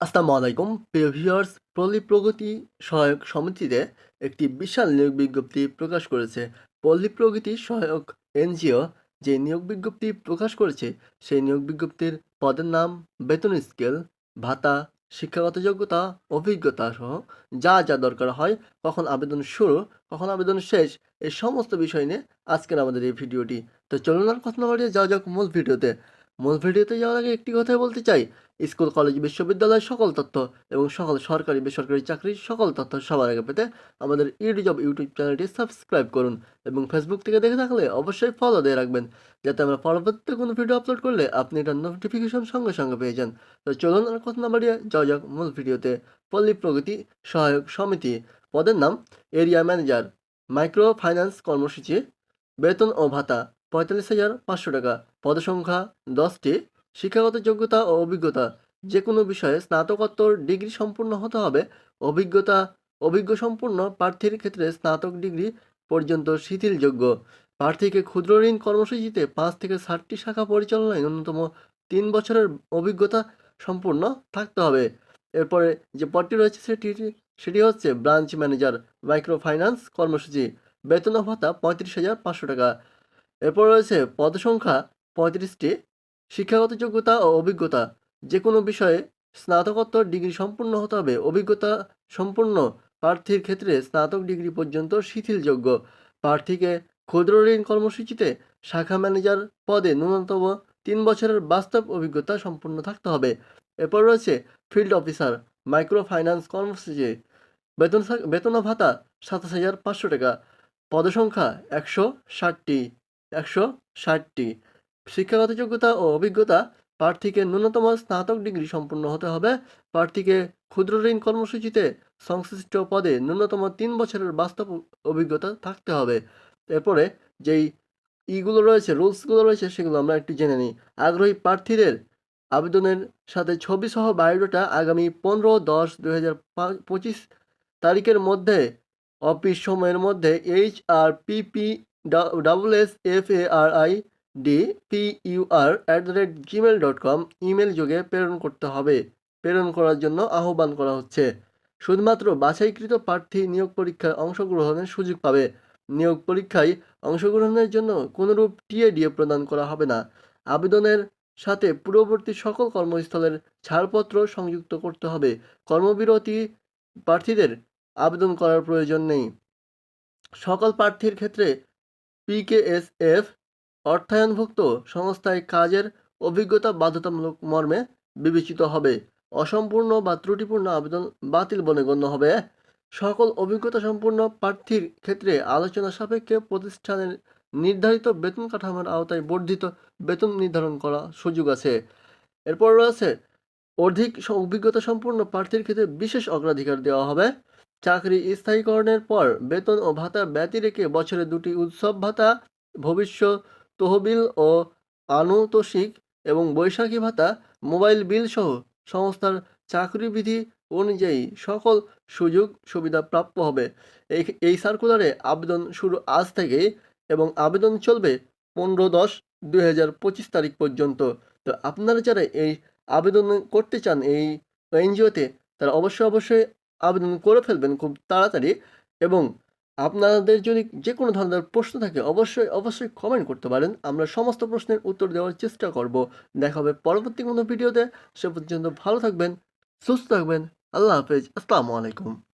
আসসালামু আলাইকুম। প্রিয় ভিউয়ার্স পল্লী প্রগতি সহায়ক সমিতিতে একটি বিশাল নিয়োগ বিজ্ঞপ্তি প্রকাশ করেছে। পল্লী প্রগতি সহায়ক এনজিও যে নিয়োগ বিজ্ঞপ্তি প্রকাশ করেছে, সেই নিয়োগ বিজ্ঞপ্তির পদের নাম বেতন স্কেল, ভাতা, শিক্ষাগত যোগ্যতা, অভিজ্ঞতা সহ যা যা দরকার হয়, কখন আবেদন শুরু, কখন আবেদন শেষ, এই সমস্ত বিষয় নিয়ে আজকের আমাদের এই ভিডিওটি। তো চলুন আর কথা না বাড়িয়ে যাওয়া যাক মূল ভিডিওতে। মূল ভিডিওতে যাওয়ার আগে একটি কথাই বলতে চাই। স্কুল, কলেজ বিশ্ববিদ্যালয়ের সকল তথ্য এবং সকল সরকারি, বেসরকারি চাকরির সকল তথ্য সবার আগে পেতে আমাদের ইউটিউব ইউটিউব চ্যানেলটি সাবস্ক্রাইব করুন এবং ফেসবুক থেকে দেখে থাকলে অবশ্যই ফলো দিয়ে রাখবেন। যাতে আমরা পরবর্তীতে কোনো ভিডিও আপলোড করলে আপনি এটার নোটিফিকেশন সঙ্গে সঙ্গে পেয়ে যান। তো চলুন আর কথা না বাড়িয়ে যাওয়া যাক মূল ভিডিওতে। পল্লী প্রগতি সহায়ক সমিতি পদের নাম এরিয়া ম্যানেজার মাইক্রো ফাইন্যান্স কর্মসূচি, বেতন ও ভাতা পঁয়তাল্লিশ হাজার পাঁচশো টাকা। পদসংখ্যা দশটি, শিক্ষাগত যোগ্যতা ও অভিজ্ঞতা। যে কোনো বিষয়ে স্নাতকোত্তর ডিগ্রি সম্পূর্ণ হতে হবে। অভিজ্ঞতা, অভিজ্ঞ সম্পূর্ণ প্রার্থীর ক্ষেত্রে স্নাতক ডিগ্রি পর্যন্ত শিথিলযোগ্য। প্রার্থীকে ক্ষুদ্র ঋণ কর্মসূচিতে পাঁচ থেকে ষাটটি শাখা পরিচালনায় ন্যূনতম তিন বছরের অভিজ্ঞতা সম্পূর্ণ থাকতে হবে। এরপরে যে পদটি রয়েছে সেটি সেটি হচ্ছে ব্রাঞ্চ ম্যানেজার মাইক্রো ফাইন্যান্স কর্মসূচি। বেতন ভাতা পঁয়ত্রিশ হাজার পাঁচশো টাকা। এরপর রয়েছে পদসংখ্যা পঁয়ত্রিশটি শিক্ষাগত যোগ্যতা ও অভিজ্ঞতা যে কোনো বিষয়ে স্নাতকোত্তর ডিগ্রি সম্পূর্ণ হতে হবে। অভিজ্ঞতা সম্পূর্ণ প্রার্থীর ক্ষেত্রে স্নাতক ডিগ্রি পর্যন্ত শিথিলযোগ্য। প্রার্থীকে ক্ষুদ্র ঋণ কর্মসূচিতে শাখা ম্যানেজার পদে ন্যূনতম তিন বছরের বাস্তব অভিজ্ঞতা সম্পূর্ণ থাকতে হবে। এরপর রয়েছে ফিল্ড অফিসার মাইক্রো ফাইন্যান্স কর্মসূচি বেতন বেতন ভাতা সাতাশ হাজার পাঁচশো টাকা। পদসংখ্যা একশো ষাটটি একশো ষাটটি। শিক্ষাগত যোগ্যতা ও অভিজ্ঞতা, প্রার্থীকে ন্যূনতম স্নাতক ডিগ্রি সম্পূর্ণ হতে হবে। প্রার্থীকে ক্ষুদ্র ঋণ কর্মসূচিতে সংশ্লিষ্ট পদে ন্যূনতম তিন বছরের বাস্তব অভিজ্ঞতা থাকতে হবে। এরপরে যেই ইগুলো রয়েছে, রুলসগুলো রয়েছে, সেগুলো আমরা একটু জেনে নিই। আগ্রহী প্রার্থীদের আবেদনের সাথে ছবি সহ বায়োডাটা আগামী পনেরো দশ দু হাজার পঁচিশ তারিখের মধ্যে, অফিস সময়ের মধ্যে, H R P P double S F A R I D P U R at the rate gmail dot com email যোগে প্রেরণ করতে হবে। প্রেরণ করার জন্য আহ্বান করা হচ্ছে। শুধুমাত্র বাছাইকৃত প্রার্থী নিয়োগ পরীক্ষায় অংশগ্রহণের সুযোগ পাবে। নিয়োগ পরীক্ষায় অংশগ্রহণের জন্য কোনোরূপ টিএডিএ প্রদান করা হবে না। আবেদনের সাথে পূর্ববর্তী সকল কর্মস্থলের ছাড়পত্র সংযুক্ত করতে হবে। কর্মবিরতি প্রার্থীদের আবেদন করার প্রয়োজন নেই। সকল প্রার্থীর ক্ষেত্রে পিকেএসএফ অর্থায়নভুক্ত সংস্থায় কাজের অভিজ্ঞতা বাধ্যতামূলক মর্মে বিবেচিত হবে। অসম্পূর্ণ বা ত্রুটিপূর্ণ আবেদন বাতিল বলে গণ্য হবে। সকল অভিজ্ঞতা সম্পূর্ণ প্রার্থীর ক্ষেত্রে আলোচনা সাপেক্ষে প্রতিষ্ঠানের নির্ধারিত বেতন কাঠামোর আওতায় বর্ধিত বেতন নির্ধারণ করা সুযোগ আছে। এরপর রয়েছে, অধিক অভিজ্ঞতা সম্পূর্ণ প্রার্থীর ক্ষেত্রে বিশেষ অগ্রাধিকার দেওয়া হবে। চাকরি স্থায়ীকরণের পর বেতন ও ভাতা ব্যতি রেখে বছরে দুটি উৎসব ভাতা, ভবিষ্যৎ তহবিল ও আনুতোষিক এবং বৈশাখী ভাতা, মোবাইল বিল সহ সংস্থার চাকরি বিধি অনুযায়ী সকল সুযোগ সুবিধা প্রাপ্য হবে। এই এই সার্কুলারে আবেদন শুরু আজ থেকে এবং আবেদন চলবে পনেরো দশ দুই হাজার পঁচিশ তারিখ পর্যন্ত। তো আপনারা যারা এই আবেদন করতে চান এই এনজিওতে, তারা অবশ্যই অবশ্যই আবেদন করে ফেলবেন খুব তাড়াতাড়ি এবং আপনাদের যদি যে কোনো ধরনের প্রশ্ন থাকে, অবশ্যই অবশ্যই কমেন্ট করতে পারেন। আমরা সমস্ত প্রশ্নের উত্তর দেওয়ার চেষ্টা করব। দেখা হবে পরবর্তী কোনো ভিডিওতে। সে পর্যন্ত ভালো থাকবেন, সুস্থ থাকবেন। আল্লাহ হাফেজ। আসসালামু আলাইকুম।